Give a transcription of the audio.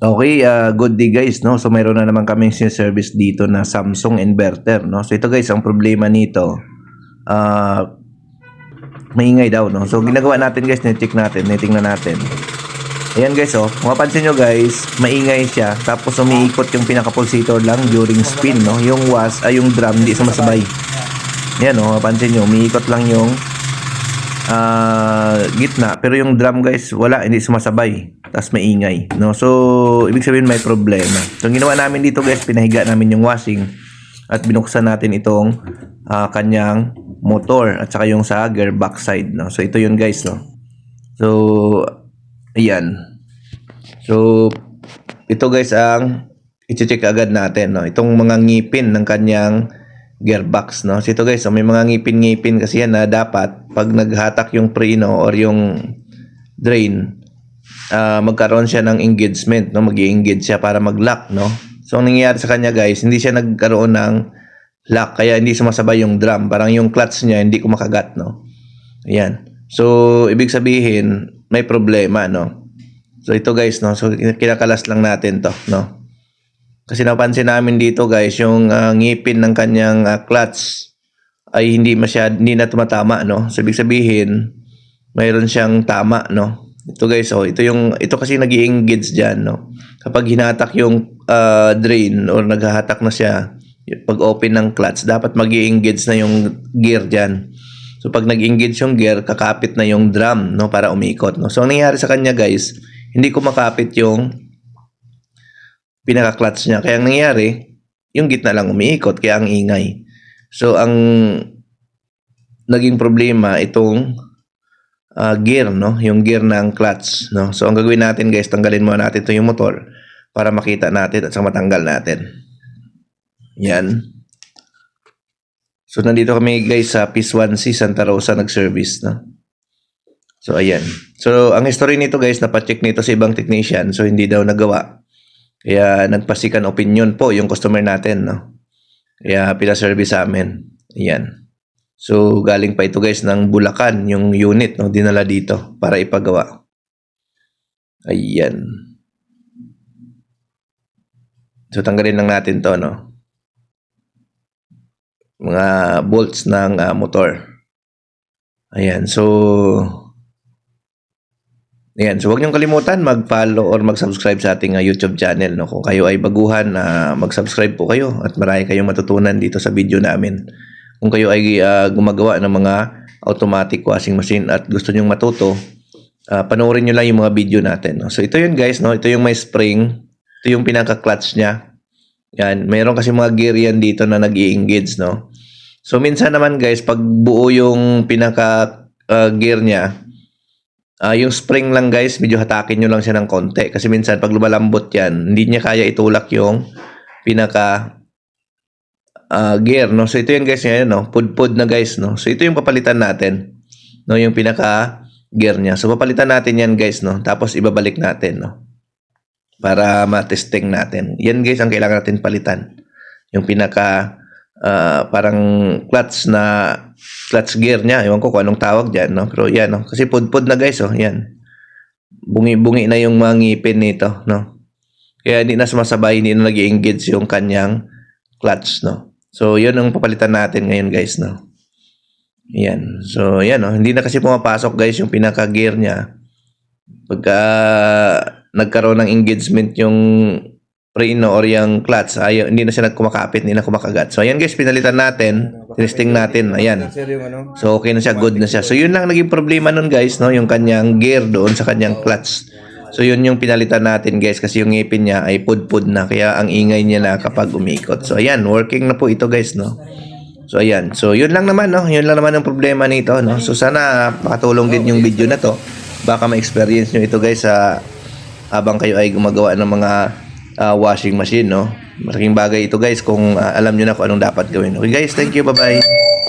Okay, uh, good day guys, no? So mayroon na naman kaming service dito na Samsung inverter, no? So ito guys, ang problema nito, uh, maingay daw, no? So ginagawa natin guys, na-check natin, nitingnan natin. Ayan guys, oh. Mapapansin nyo guys, maingay siya. Tapos umiikot yung pinaka-pulsator lang during spin, no? Yung was, ay yung drum, hindi sumasabay. Ayan, oh. Mapapansin nyo, umiikot lang yung ah gitna. Pero yung drum guys, wala, hindi sumasabay. Tapos maingay, no? So, ibig sabihin may problema. So, ginawa namin dito guys, pinahiga namin yung washing at binuksan natin itong ah, kanyang motor at saka yung sa gearbox side, no? So, ito yun guys, no? So, ayan. So, ito guys ang i-check agad natin, no? Itong mga ngipin ng kanyang gearbox, no? So, ito guys, so may mga ngipin-ngipin kasi yan na dapat pag naghatak yung preno or yung drain, ah, magkaroon siya ng engagement, no? mag engage siya para mag-lock, no? So, ang nangyayari sa kanya guys, hindi siya nagkaroon ng lock, kaya hindi sumasabay yung drum. Parang yung clutch niya, hindi kumakagat, no? Ayan. So, ibig sabihin, may problema, no? So, ito guys, no? So, kinakalas lang natin to, no? Kasi napansin namin dito guys, yung ah, ngipin ng kanyang ah, clutch ay hindi masyad, hindi na tumatama, no? So, ibig sabihin, mayroon siyang tama, no? Ito guys, oh, ito yung, ito kasi nag engage dyan, no? Kapag hinatak yung ah, drain or naghahatak na siya, pag open ng clutch, dapat mag engage na yung gear dyan. So pag nag-engage yung gear, kakapit na yung drum no para umikot no. So ang nangyayari sa kanya guys, hindi kumakapit yung pinaka-clutch niya. Kaya ang nangyayari, yung gitna lang umiikot kaya ang ingay. So ang naging problema itong ah, gear no, yung gear ng clutch no. So ang gagawin natin guys, tanggalin muna natin 'to yung motor para makita natin at saka matanggal natin. Yan. So nandito kami guys sa Peace 1C Santa Rosa nag-service no. So ayan. So ang history nito guys napacheck nito sa ibang technician so hindi daw nagawa. Kaya nagpasikan opinion po yung customer natin no. Kaya pina-service sa amin. Ayan. So galing pa ito guys ng Bulacan yung unit no dinala dito para ipagawa. Ayan. So tanggalin lang natin to no mga bolts ng ah, motor. Ayan, so Ayan, so huwag niyong kalimutan mag-follow or mag-subscribe sa ating ah, YouTube channel. No? Kung kayo ay baguhan, ah, mag-subscribe po kayo at marami kayong matutunan dito sa video namin. Kung kayo ay ah, gumagawa ng mga automatic washing machine at gusto niyong matuto, ah, panoorin niyo lang yung mga video natin. No? So ito yun guys, no? ito yung may spring, ito yung pinaka-clutch niya. Yan, mayroon kasi mga gear yan dito na nag engage no? So minsan naman guys, pag buo yung pinaka uh, gear niya, ah, yung spring lang guys, medyo hatakin nyo lang siya ng konti. Kasi minsan pag lumalambot yan, hindi niya kaya itulak yung pinaka ah, gear, no? So ito yung guys, yan, no? Pudpud na guys, no? So ito yung papalitan natin, no? Yung pinaka gear niya. So papalitan natin yan guys, no? Tapos ibabalik natin, no? Para matesting natin. Yan guys ang kailangan natin palitan. Yung pinaka ah, parang clutch na clutch gear niya. Ewan ko kung anong tawag dyan, no? Pero yan, no? Kasi pudpud na guys, oh. Yan. Bungi-bungi na yung mga ngipin nito, no? Kaya hindi na sumasabay, hindi na nag engage yung kanyang clutch, no? So, yun ang papalitan natin ngayon, guys, no? Yan. So, yan, no? Hindi na kasi pumapasok, guys, yung pinaka-gear niya. Pagka nagkaroon ng engagement yung preno or yung clutch, ayaw, hindi na siya nagkumakapit, hindi na kumakagat. So, ayan guys, pinalitan natin. Testing natin. Ayan. So, okay na siya. Good na siya. So, yun lang naging problema nun guys, no? Yung kanyang gear doon sa kanyang clutch. So, yun yung pinalitan natin guys kasi yung ngipin niya ay pud-pud na. Kaya ang ingay niya na kapag umikot. So, ayan. Working na po ito guys, no? So, ayan. So, yun lang naman, no? Yun lang naman ang problema nito, no? So, sana makatulong din yung video na to. Baka ma-experience nyo ito guys sa habang kayo ay gumagawa ng mga ah, washing machine, no? Malaking bagay ito guys kung ah, alam nyo na kung anong dapat gawin. Okay guys, thank you. Bye-bye.